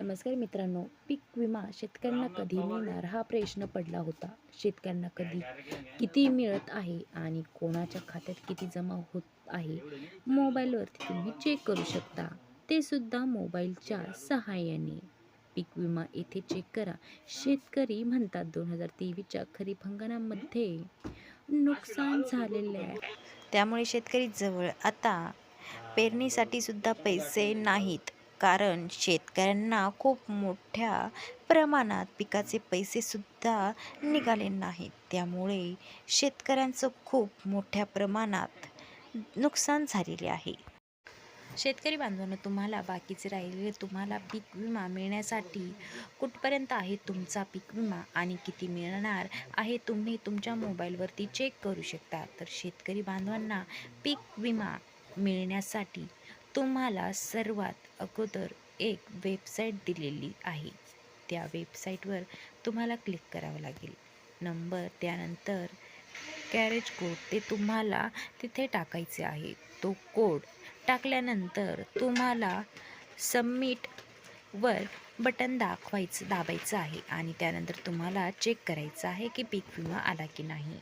नमस्कार मित्रांनो पीक विमा शेतकऱ्यांना कधी मिळणार हा प्रश्न पडला होता. शेतकऱ्यांना कधी किती मिळत आहे आणि कोणाच्या खात्यात किती जमा होत आहे मोबाईलवरती तुम्ही चेक करू शकता. ते सुद्धा मोबाईलच्या सहाय्याने. पीक विमा येथे चेक करा. शेतकरी म्हणतात दोन हजार तेवीसच्या खरीप हंगामामध्ये नुकसान झालेले आहे. त्यामुळे शेतकरी जवळ आता पेरणीसाठी सुद्धा पैसे नाहीत. कारण शेतकऱ्यांना खूप मोठ्या प्रमाणात पिकाचे पैसेसुद्धा निघाले नाहीत. त्यामुळे शेतकऱ्यांचं खूप मोठ्या प्रमाणात नुकसान झालेले आहे. शेतकरी बांधवांनो तुम्हाला बाकीचे राहिलेले तुम्हाला पीक विमा मिळण्यासाठी कुठपर्यंत आहे तुमचा पीक विमा आणि किती मिळणार आहे तुम्ही तुमच्या मोबाईलवरती चेक करू शकता. तर शेतकरी बांधवांना पीक विमा मिळण्यासाठी तुम्हाला सर्वात अगोदर एक वेबसाईट दिलेली आहे. त्या वेबसाईटवर तुम्हाला क्लिक करावं लागेल. नंबर त्यानंतर कॅरेज कोड ते तुम्हाला तिथे टाकायचे आहे. तो कोड टाकल्यानंतर तुम्हाला सबमिटवर बटन दाखवायचं दाबायचं आहे आणि त्यानंतर तुम्हाला चेक करायचं आहे की पीक विमा आला की नाही.